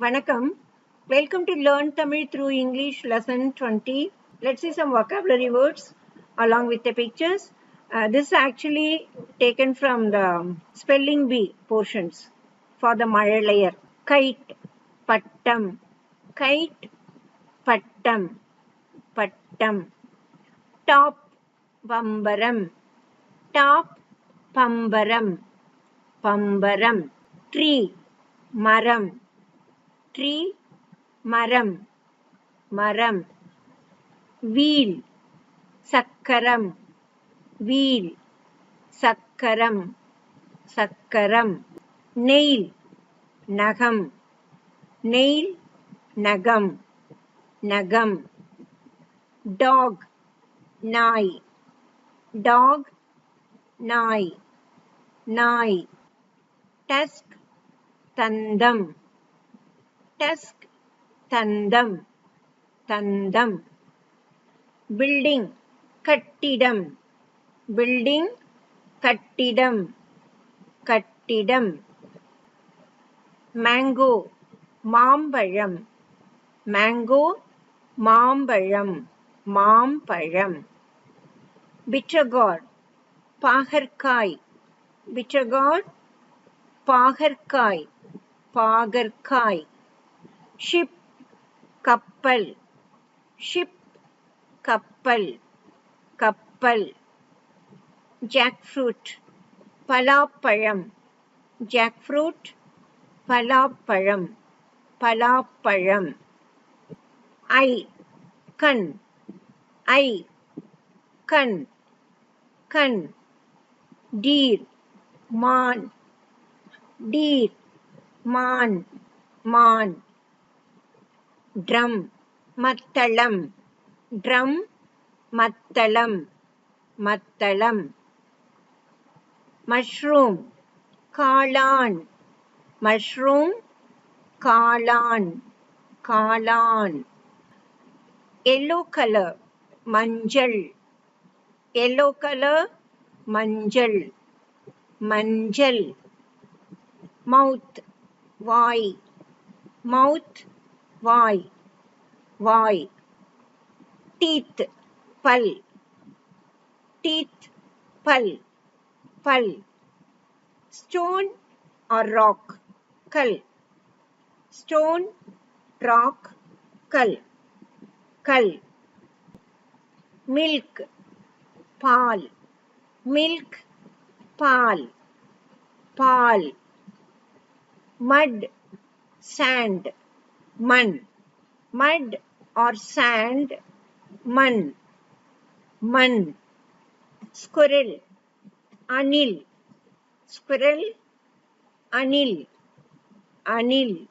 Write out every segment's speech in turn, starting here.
Vanakkam. Welcome to Learn Tamil through English lesson 20. Let's see some vocabulary words along with the pictures. Uh, this is actually taken from the spelling bee portions for the Malayalam. Kite, pattam, kite, pattam, pattam. Top, pambaram, top, pambaram, pambaram. Tree, maram, tree மரம் மரம் wheel சக்கரம் wheel சக்கரம் சக்கரம் nail நகம் nail நகம் நகம் talk நாய் talk நாய் நாய் டஸ்க் தந்தம். டஸ்க் தந்தம் தந்தம். பில்டிங் கட்டிடம். பில்டிங் கட்டிடம் கட்டிடம். மேங்கோ மாம்பழம். மேங்கோ மாம்பழம் மாம்பழம். பிட்டகார்ட் பாகற்காய். பிட்டகார்ட் பாகற்காய் பாகற்காய். ஷிப் கப்பல் ஷிப் கப்பல் கப்பல் ஜாக்ஃப்ரூட் பலாப்பழம் ஜாக்ஃப்ரூட் பலாப்பழம் பலாப்பழம் ஐ கண் ஐ கண் கண் டீர் மான் டீர் மான் மான் ட்ரம் மத்தளம். ட்ரம் மத்தளம் மத்தளம். மஷ்ரூம் காளான். மஷ்ரூம் காளான் காளான். எல்லோ கலர் மஞ்சள். எல்லோ கலர் மஞ்சள். மஞ்சள். மவுத் வாய். மவுத் வாய் வாய். டீத் பல். டீத் பல். பல். Stone or rock. கல். Stone rock. கல். கல். மில்க் பால். மில்க் பால். பால். Mud sand. Mud, mud or sand, mun, mun. Squirrel, anil, squirrel, anil, anil.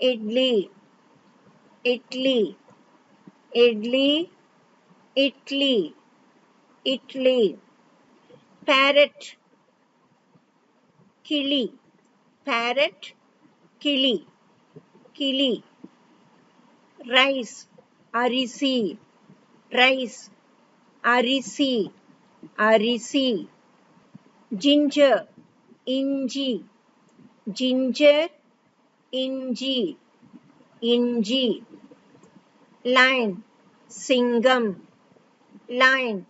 Idli, Italy, Idli, Italy, Italy. Parrot, Kili, Parrot, Kili. கிளி rice அரிசி rice அரிசி அரிசி ginger இஞ்சி ஜிஞ்சர் இஞ்சி இஞ்சி லைன் சிங்கம் லைன்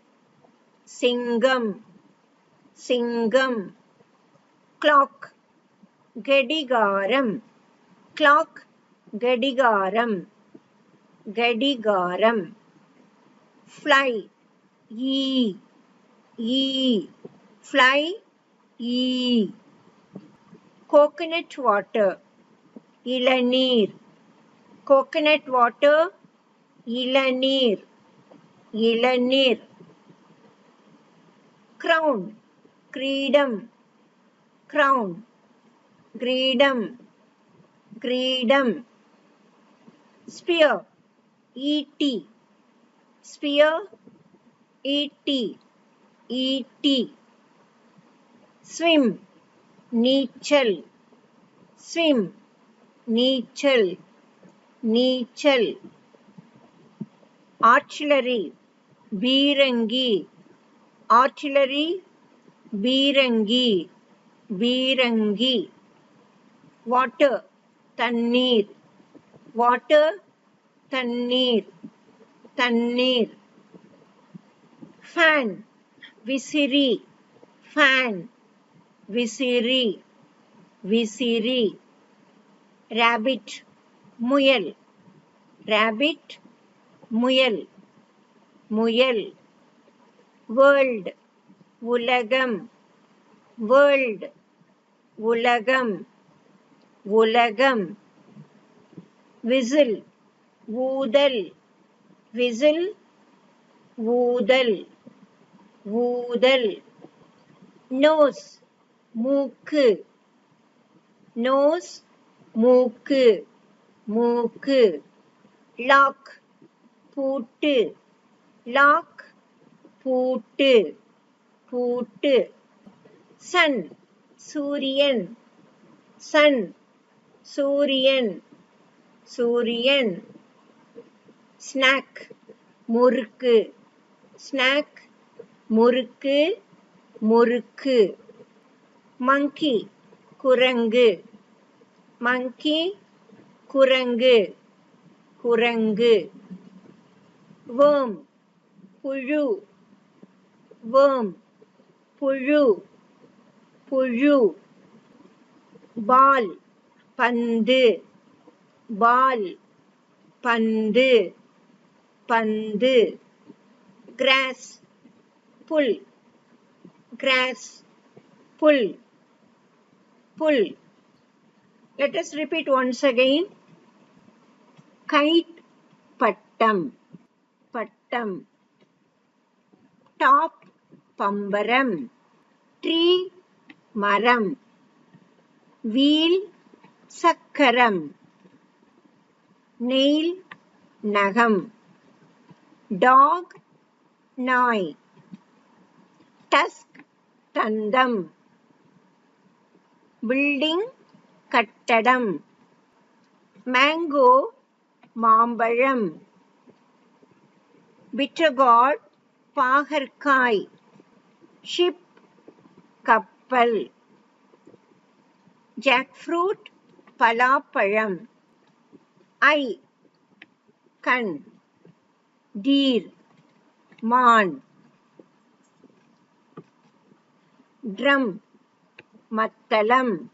சிங்கம் சிங்கம் கிளாக் கடிகாரம் கிளாக் கடிகாரம் கடிகாரம். ஃப்ளை ஈ ஈ ஃப்ளை ஈ கோகனட் வாட்டர் இளநீர். கோகனட் வாட்டர் இளநீர். இளநீர். Crown கிரீடம். Crown கிரீடம். கிரீடம். ஸ்பியர் ஈட்டி ஸ்பியர் ஈட்டி ஈட்டி ஸ்விம் நீச்சல் ஸ்விம் நீச்சல் நீச்சல் ஆர்ச்சிலரி பீரங்கி ஆர்ட்டிலரி பீரங்கி பீரங்கி வாட்டர் தண்ணீர் வாட்டர் தண்ணீர் தண்ணீர். ஃபேன் விசிறி. ஃபேன் விசிறி. விசிறி. Rabbit முயல். Rabbit முயல். முயல். வேர்ல்டு உலகம். வேர்ல்டு உலகம். உலகம். விசில் ஊதல் விசில் ஊதல் ஊதல். நோஸ் மூக்கு. நோஸ் மூக்கு மூக்கு. லாக் பூட்டு. லாக் பூட்டு பூட்டு. சன் சூரியன். சன் சூரியன். சூரியன். ஸ்நாக் முறுக்கு. ஸ்நாக் முறுக்கு முறுக்கு. மங்கி குரங்கு. மங்கி குரங்கு. குரங்கு. வேம் புழு. வேம் புழு. புழு. பால் பந்து. பால் பந்து பந்து கிராஸ் புல் கிராஸ் புல் புல். Let us repeat once again. Kite பட்டம் பட்டம் டாப் பம்பரம் ட்ரீ மரம் வீல் சக்கரம் நெயில் நகம். டாக் நாய். டஸ்க் தந்தம். பில்டிங் கட்டடம். மேங்கோ மாம்பழம். பிட்டகாட் பாகற்காய். ஷிப் கப்பல். ஜாக்ஃப்ரூட் பலாப்பழம். ஐ. கண். டீர் மான். ட்ரம். மத்தளம்.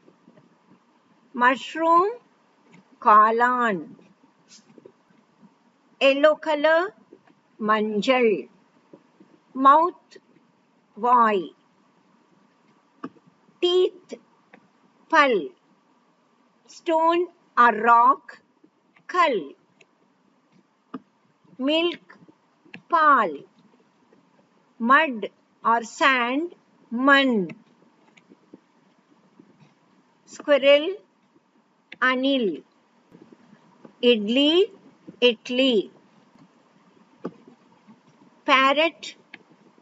மஷ்ரூம். காளான். Yellow colour. மஞ்சள். மவுத். வாய். டீத். பல். ஸ்டோன். Or rock. கல் மில்க் பால் மட் ஆர் சாண்ட் மண் squirrel அணில் இட்லி இட்லி parrot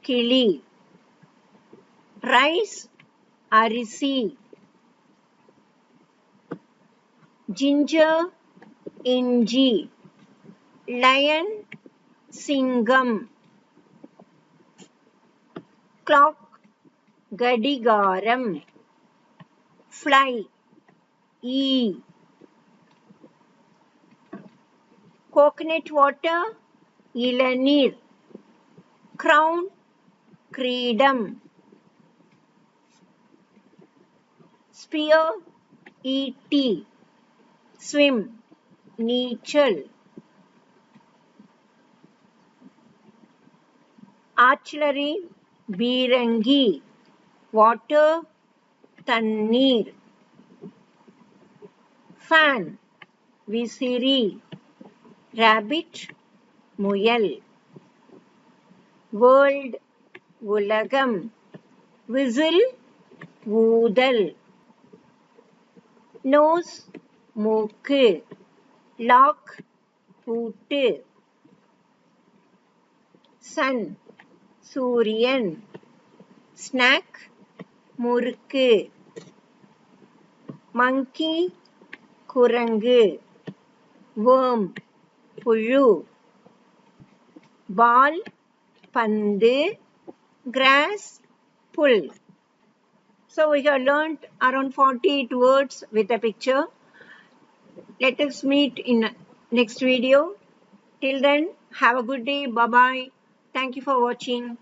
கிளி ரைஸ் அரிசி in G. Lion Singam. Clock Gadigaram Fly E Coconut water Ilanir Crown Creedam. Spear E.T. Swim நீச்சல். artillery பீரங்கி வாட்டர் தண்ணீர். ஃபேன் விசிறி ராபிட் முயல். வேர்ல்ட் உலகம் விசில் ஊதல். நோஸ் மூக்கு. லாக் பூட்டு சன் சூரியன் ஸ்நாக் முறுக்கு மங்கி குரங்கு வேம் புழு பால் பந்து grass pull so we have learnt around 48 words with a picture Let us meet in next video. Till then, have a good day. Bye bye. Thank you for watching.